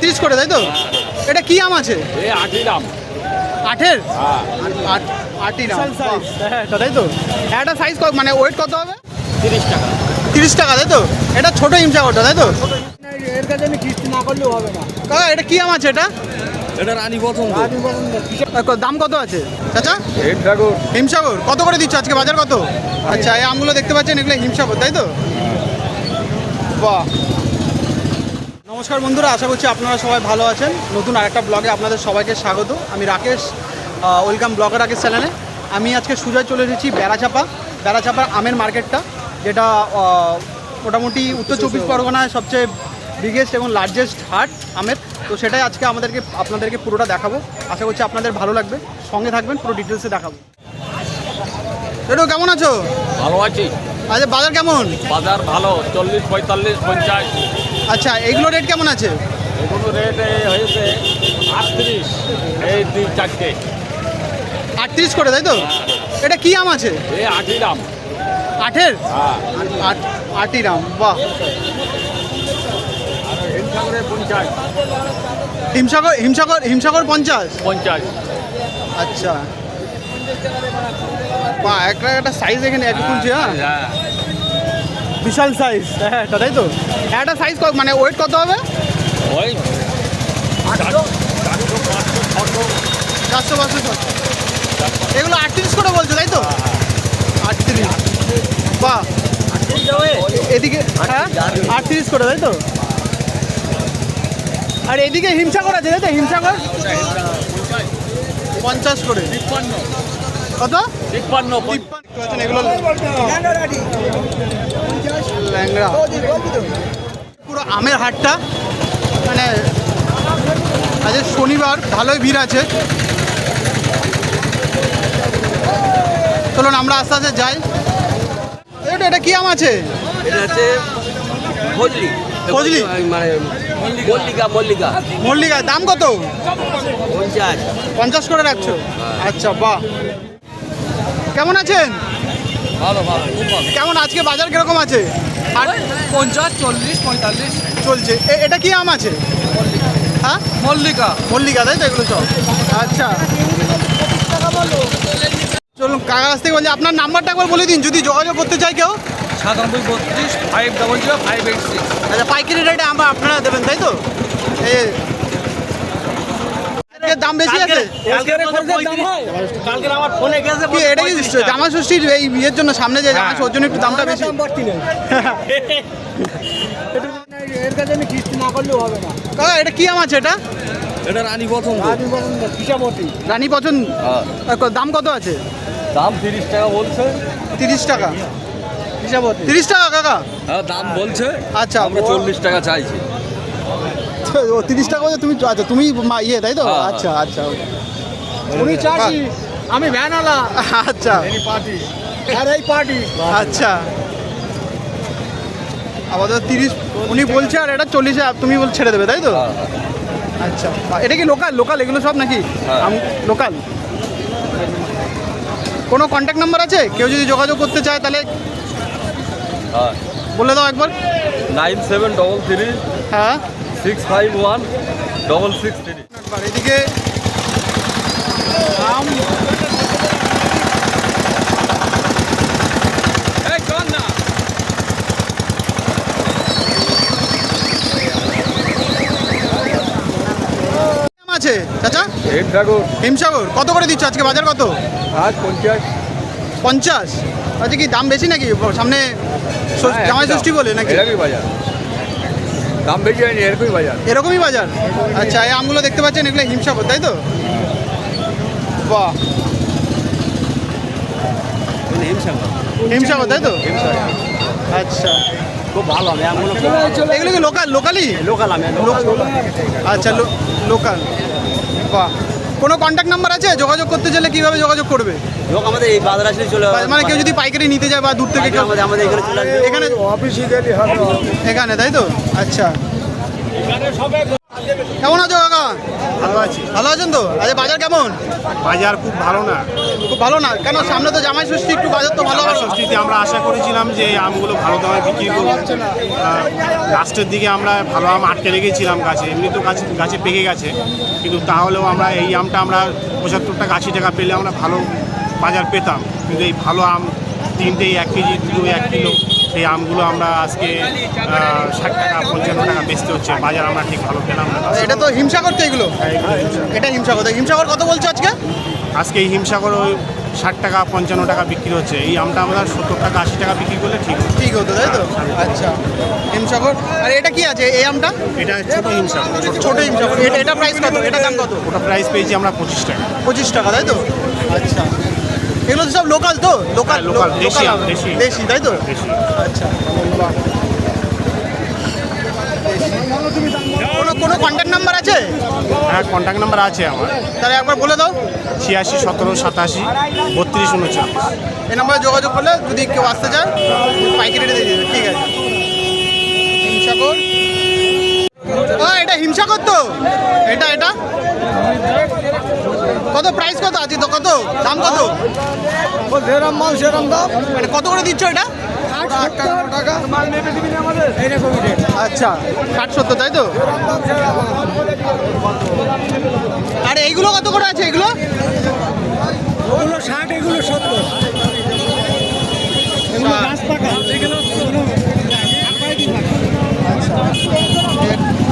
তিরিশ করে তাই তো? এটা কি আম আছে? এই আটি দাম আঠের? হ্যাঁ। আট- আটই না হ্যাঁ তাই তো? একটা সাইজ মানে ওয়েট কত হবে? তিরিশ টাকা। তিরিশ টাকা তাই তো? এটা ছোটো হিমসাগরটা তাই তো? এর কাছে আমি কিস্তি না করলেও হবে না। কাকা এটা কি আম আছে এটা? এটা রানী পছন্দ আমি দাম কত আছে? চাচা? রেড হিমসাগর কত করে দিচ্ছ আজকে? বাজার কত? আচ্ছা এই আমগুলো দেখতে পাচ্ছেন এগুলো হিমসাগর তাই তো? বাহ। নমস্কার বন্ধুরা আশা করছি আপনারা সবাই ভালো আছেন। নতুন আরেকটা ব্লগে আপনাদের সবাইকে স্বাগত। আমি রাকেশ ওয়েলকাম ব্লগার রাকেশ চ্যানেলে। আমি আজকে সুজয় চলে এসেছি বেড়াচাপা বেড়াচাপার আমের মার্কেটটা যেটা মোটামুটি উত্তর চব্বিশ পরগনায় সবচেয়ে বিগেস্ট এবং লার্জেস্ট হাট আমের। তো সেটাই আজকে আমাদেরকে আপনাদেরকে পুরোটা দেখাবো। আশা করছি আপনাদের ভালো লাগবে। সঙ্গে থাকবেন পুরো ডিটেলসে দেখাবো। একটু কেমন আছো? ভালো আছি। আচ্ছা বাজার কেমন? বাজার ভালো চল্লিশ পঁয়তাল্লিশ পঞ্চাশ। আচ্ছা এগুলো রেট কেমন আছে? এগুলো রেট হয়েছে আটত্রিশ এই দুই চারটে। আটত্রিশ করে তাই তো? এটা কি আম আছে? এই আটি দাম আঠের? হ্যাঁ। আট আটি রাম বাহ। হিমসাগর হিমসাগর হিমসাগর পঞ্চাশ? পঞ্চাশ। আচ্ছা। বাহ একটা একটা সাইজ এখানে এক খুলছে হ্যাঁ? হ্যাঁ। বিশাল সাইজ হ্যাঁ তাই তো। একটা সাইজ মানে ওয়েট কত হবে? ওই চারশো চারশো পাঁচশো ছশো এগুলো আটত্রিশ করে বলছো তাই তো? আটত্রিশ বাহ। এদিকে হ্যাঁ? আটত্রিশ করে তাই তো? আর এদিকে হিংসা হিমসাগর আছে তাই তো? হিমসাগর? পঞ্চাশ করে। কত? তিপ্পান্ন তিপ্পান্ন। এগুলো ল্যাংড়া পুরো আমের হাটটা মানে আজ শনিবার ভালোই ভিড় আছে। চলুন আমরা আস্তে আস্তে যাই। এটা এটা কি আম আছে? এটা হচ্ছে ফজলি ফজলি? মানে মল্লিকা মল্লিকা। মল্লিকা দাম কত? পঞ্চাশ। পঞ্চাশ করে রাখছো? আচ্ছা বাহ। কেমন আছেন? ভালো ভালো কেমন আজকে বাজার কীরকম আছে? আর পঞ্চাশ চল্লিশ পঁয়তাল্লিশ। চলছে। এটা কি আম আছে? হ্যাঁ? মল্লিকা। মল্লিকা তাই তো এগুলো সব আচ্ছা। চলুন কাকা কাছ থেকে বলছি আপনার নাম্বারটা একবার বলে দিন যদি যোগাযোগ করতে চাই কেউ। সাতানব্বই বত্রিশ five double zero five eight six আচ্ছা পাইকারি রেটে আমরা আপনারা দেবেন তাই তো? এ এর দাম বেশি আছে? কালকে আমার ফোনে গেছে কি এটা কি জামা ষষ্ঠীর এই বিয়ের জন্য সামনে যে জামা ওর জন্য একটু দামটা বেশি? বাড়তি নেই। এর কাছে আমি কিস্তি না করলেও হবে না। কাকা এটা কি আম আছে এটা? এটা রানী পছন্দ। আমি বলুন কিসামতি। রানী পছন্দ? হ্যাঁ। দাম কত আছে? দাম তিরিশ টাকা বলছে। তিরিশ টাকা। তিরিশ টাকা কাকা? হ্যাঁ দাম বলছে। আচ্ছা। আমরা চল্লিশ টাকা চাইছি। ও তিরিশ টাকা বলছে তুমি আচ্ছা তুমি মা- ইয়ে তাই তো? হ্যাঁ, আচ্ছা আচ্ছা উনি চাষি আমি ভ্যানালা আচ্ছা। পার্টি। আর এই পার্টি। আচ্ছা। আপাতত তিরিশ উনি বলছে আর এটা চল্লিশে তুমি বল ছেড়ে দেবে তাই তো? হ্যাঁ, আচ্ছা। এটা কি লোকাল? লোকাল এগুলো সব নাকি? হ্যাঁ। লোকাল? কোনো কন্ট্যাক্ট নাম্বার আছে? কেউ যদি যোগাযোগ করতে চায় তাহলে হ্যাঁ। বলে দাও একবার। নাইন সেভেন ডবল থ্রি হ্যাঁ। Six five one double six three এদিকে আছে চাচা? ড্রাগন হিমসাগর কত করে দিচ্ছ আজকে? বাজার কত? আজ পঞ্চাশ। পঞ্চাশ? আচ্ছা কি দাম বেশি নাকি? সামনে হ্যাঁ, জামাই ষষ্ঠী বলে নাকি? বাজার? দাম বেশি হয়নি এরকমই বাজার। এরকমই বাজার? আচ্ছা এই আমগুলো দেখতে পাচ্ছেন এগুলো হিমসাগর তাই তো? বাহ। হিমসাগর তাই তো? আচ্ছা। খুব ভালো আমি আমগুলো এগুলো কি লোকাল লোকালি লোকাল আমি আচ্ছা লোকাল বাহ। কোনো কন্ট্যাক্ট নাম্বার আছে? যোগাযোগ করতে চাইলে কীভাবে যোগাযোগ করবে? লোক আমাদের এই বাজার আসলে চলে মানে কেউ যদি পাইকারি নিতে যায় বা দূর থেকে কেউ আমাদের এখানে চলে আসবে। এখানে অফিসে গেলে হবে এখানে তাই তো? আচ্ছা। কেমন আছো কাকা? ভালো আছি। ভালো আছেন তো? আচ্ছা বাজার কেমন? বাজার খুব ভালো না। খুব ভালো না? কেন সামনে তো জামাই ষষ্ঠী একটু বাজার তো ভালো ষষ্ঠীতে আমরা আশা করেছিলাম যে আমগুলো ভালো দামে বিক্রি করব। লাস্টের দিকে আমরা ভালো আম আটকে রেখেছিলাম গাছে। এমনি তো গাছে গাছে পেকে গেছে। কিন্তু তাহলেও আমরা এই আমটা আমরা পঁচাত্তর টাকা আশি টাকা পেলে আমরা ভালো বাজার পেতাম। কিন্তু এই ভালো আম তিনটেই এক কেজি দুটো এক কিলো সেই আমগুলো আমরা আজকে ষাট টাকা পঞ্চান্ন টাকা বেচতে হচ্ছে। বাজার আমরা ঠিক ভালো পেলাম না এটা তো হিমসাগর তো এগুলো? এটা হিমসাগর। হিমসাগর কত বলছো আজকে? আজকে এই হিমসাগর ওই ষাট টাকা পঞ্চান্ন টাকা বিক্রি হচ্ছে। এই আমটা আমরা সত্তর টাকা আশি টাকা বিক্রি করলে ঠিক ঠিক হতো তাই তো? আচ্ছা। হিমসাগর। আর এটা কি আছে? এই আমটা? এটা ছোট হিমসাগর। ছোট ছোট হিমসাগর। এটা এটা প্রাইস কত? এটা দাম কত? ওটা প্রাইস পেয়েছি আমরা পঁচিশ টাকা। পঁচিশ টাকা তাই তো? আচ্ছা। এগুলো তো সব লোকাল তো? লোকাল লোকাল দেশি দেশি। তাই তো? আচ্ছা। কোনো কোনো কন্ট্যাক্ট নাম্বার আছে? হ্যাঁ কন্ট্যাক্ট নাম্বার আছে আমার। তাহলে একবার বলে দাও। ছিয়াশি সতেরো সাতাশি বত্রিশ উনচল্লিশ। এই নাম্বারে যোগাযোগ করলে যদি কেউ আসতে চায় পাইকারি দিয়ে দেবে। ঠিক আছে হিমসাগর ও এটা হিমসাগর তো এটা এটা কত আছে তো কত? দাম কত? যেরম মাল সেরম দাম। মানে কত করে দিচ্ছ এটা? টাকা আচ্ছা ষাট সত্তর তাই তো? আর এইগুলো কত করে আছে এগুলো? ওগুলো ষাট এগুলো সত্তর।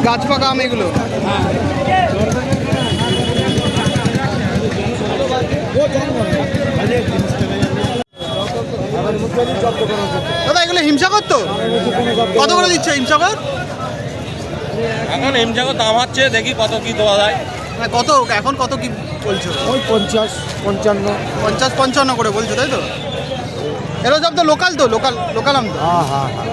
গাছ পাকা। আম এগুলো? দাদা এগুলো হিমসাগর তো? কত করে দিচ্ছে হিমসাগর? এখন এম জায়গা দাম হচ্ছে দেখি কত কি দেওয়া যায়। কত? এখন কত কি বলছো? ওই পঞ্চাশ পঞ্চান্ন। পঞ্চাশ পঞ্চান্ন করে বলছো তাই তো? এগুলো সব তো লোকাল তো লোকাল লোকাল আম তো। হ্যাঁ হ্যাঁ হ্যাঁ।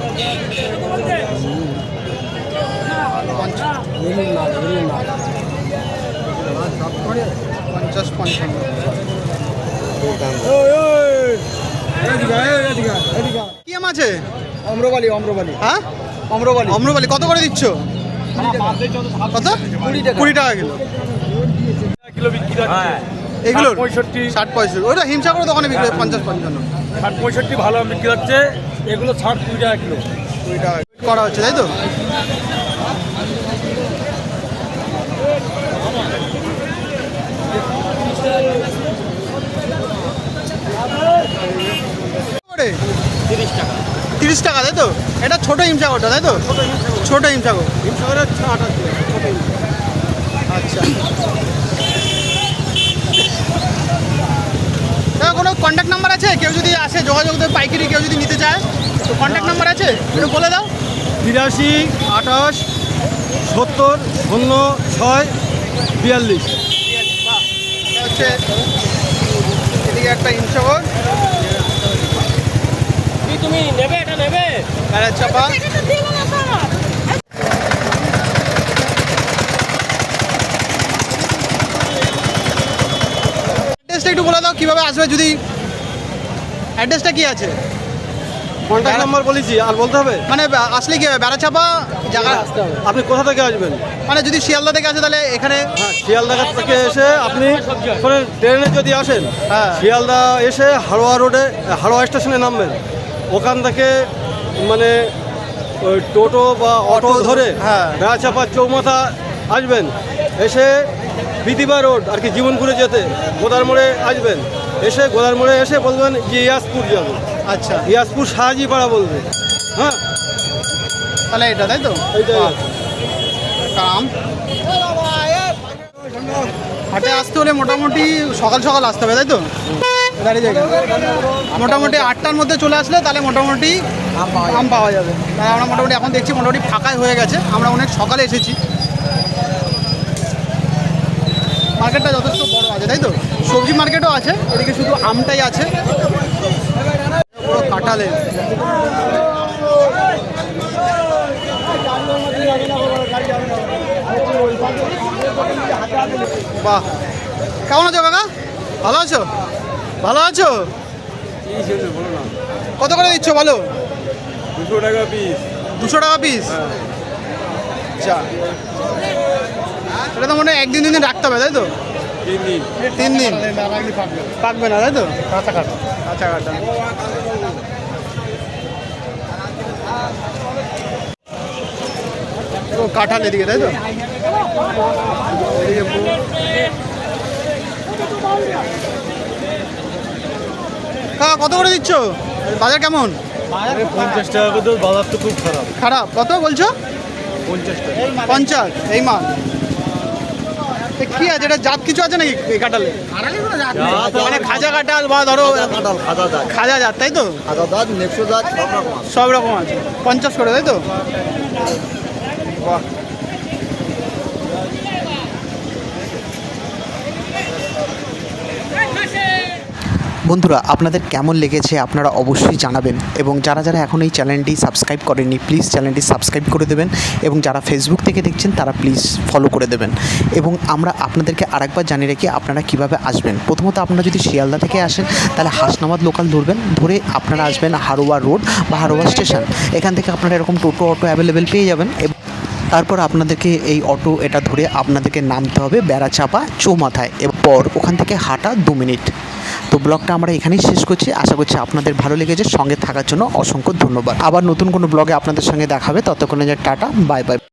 পঞ্চাশ পঞ্চান্ন। কি আম আছে? অম্রবালি অম্রবালি। হ্যাঁ? অম্রবালি। অম্রপালি কত করে দিচ্ছ? কত? কুড়ি টাকা। কিলো। কিলো বিক্রি হচ্ছে। এগুলো পঁয়ষট্টি। ষাট পঁয়ষট্টি। ওইটা হিমসাগর দোকানে বিক্রি হয় পঞ্চাশ পঞ্চান্ন। ষাট পঁয়ষট্টি ভালো বিক্রি হচ্ছে। এগুলো ষাট কুড়ি টাকা কিলো। কুড়ি টাকা। করা হচ্ছে তাই তো? করে? তিরিশ টাকা। তাই তো? এটা ছোট হিমসাগরটা তাই তো? ছোট হিমসাগর। হিমসাগরের আচ্ছা। দাদা, কোনো কন্ট্যাক্ট নাম্বার আছে? কেউ যদি আসে যোগাযোগ করে পাইকারি কেউ যদি নিতে চায় তো কন্ট্যাক্ট নাম্বার আছে? একটু বলে দাও। বিরাশি আঠাশ সত্তর শূন্য ছয় বিয়াল্লিশ। এটা হচ্ছে এদিকে একটা হিমসাগর। তুমি নেবে এটা নেবে। আর চাপা। অ্যাড্রেসটা একটু বলে দাও কীভাবে আসবে যদি অ্যাড্রেসটা কি আছে? কন্ট্যাক্ট নাম্বার বলেছি আর বলতে হবে? মানে আসলে কি হবে? বেড়াচাপা জায়গা আপনি কোথা থেকে আসবেন? মানে যদি শিয়ালদা থেকে আসে তাহলে এখানে হ্যাঁ শিয়ালদা থেকে এসে আপনি ট্রেনে যদি আসেন হ্যাঁ। শিয়ালদা এসে হাড়োয়া রোডে হাড়োয়া স্টেশনে নামবেন। ওখান থেকে মানে ওই টোটো বা অটো ধরে হ্যাঁ। বেড়াচাপা চৌমাথা আসবেন। এসে বিদিবা রোড আর কি জীবনপুরে যেতে গোদার মোড়ে আসবেন। এসে গোদার মোড়ে এসে বলবেন যে ইয়াসপুর যাব। আচ্ছা। ইয়াসপুর সাহাজিপাড়া বলবে। হ্যাঁ। তাহলে এটা তাই তো? কাম। হাটে আসতে হলে মোটামুটি সকাল সকাল আসতে হবে তাই তো? দাঁড়িয়ে যাই মোটামুটি আটটার মধ্যে চলে আসলে তাহলে মোটামুটি আম পাওয়া যাবে। তাই আমরা মোটামুটি এখন দেখছি মোটামুটি ফাঁকাই হয়ে গেছে। আমরা অনেক সকালে এসেছি। মার্কেটটা যথেষ্ট বড় আছে তাই তো? সবজি মার্কেটও আছে এদিকে শুধু আমটাই আছে। পুরো কাঁঠালে বাহ। কেমন আছো কাকা? ভালো আছো? ভালো আছো? কত করে দিচ্ছ ভালো দুশো টাকা পিস দুশো টাকা পিস আচ্ছা। এটা তো মনে হয় একদিন দুদিন দিন রাখতে হবে তাই তো? তিন দিন। তিন দিন। পাকবে না তাই তো? কাঁচা কাটা কাঁচা কাটা ও কাঁঠাল এদিকে তাই তো? এদিকে। কাকা কত করে দিচ্ছ? বাজার কেমন? পঞ্চাশ টাকা করে বাজার তো খুব খারাপ। খারাপ। কত বলছো? পঞ্চাশ টাকা। পঞ্চাশ এই মাল। কি আছে? এটা জাত কিছু আছে নাকি এই কাঁঠালে? মানে খাজা কাঁঠাল বা ধরো খাজা জাত তাই তো? সব রকম আছে। সব রকম আছে। পঞ্চাশ করে তাই তো? বাহ। বন্ধুরা, আপনাদের কেমন লেগেছে আপনারা অবশ্যই জানাবেন এবং যারা যারা এখন এই চ্যানেলটি সাবস্ক্রাইব করেননি প্লিজ চ্যানেলটি সাবস্ক্রাইব করে দেবেন এবং যারা ফেসবুক থেকে দেখছেন, তারা প্লিজ ফলো করে দেবেন। এবং আমরা আপনাদেরকে আরেকবার জানিয়ে রাখি, আপনারা কীভাবে আসবেন? প্রথমত আপনারা যদি শিয়ালদা থেকে আসেন, তাহলে হাসনাবাদ লোকাল ধরবেন, ধরে আপনারা আসবেন হারোয়া রোড বা হারোয়া স্টেশন এখান থেকে আপনারা এরকম টোটো অটো অ্যাভেলেবেল পেয়ে যাবেন এবং তারপর আপনাদেরকে এই অটো এটা ধরে আপনাদেরকে নামতে হবে বেড়াচাপা চৌমাথায় এরপর ওখান থেকে হাঁটা দু মিনিট। ব্লগটা আমরা এখানেই শেষ করছি। আশা করছি আপনাদের ভালো লেগেছে। সঙ্গে থাকার জন্য অসংখ্য ধন্যবাদ। আবার নতুন কোনো ব্লগে আপনাদের সঙ্গে দেখাবে ততক্ষণে যে টাটা, বাই বাই।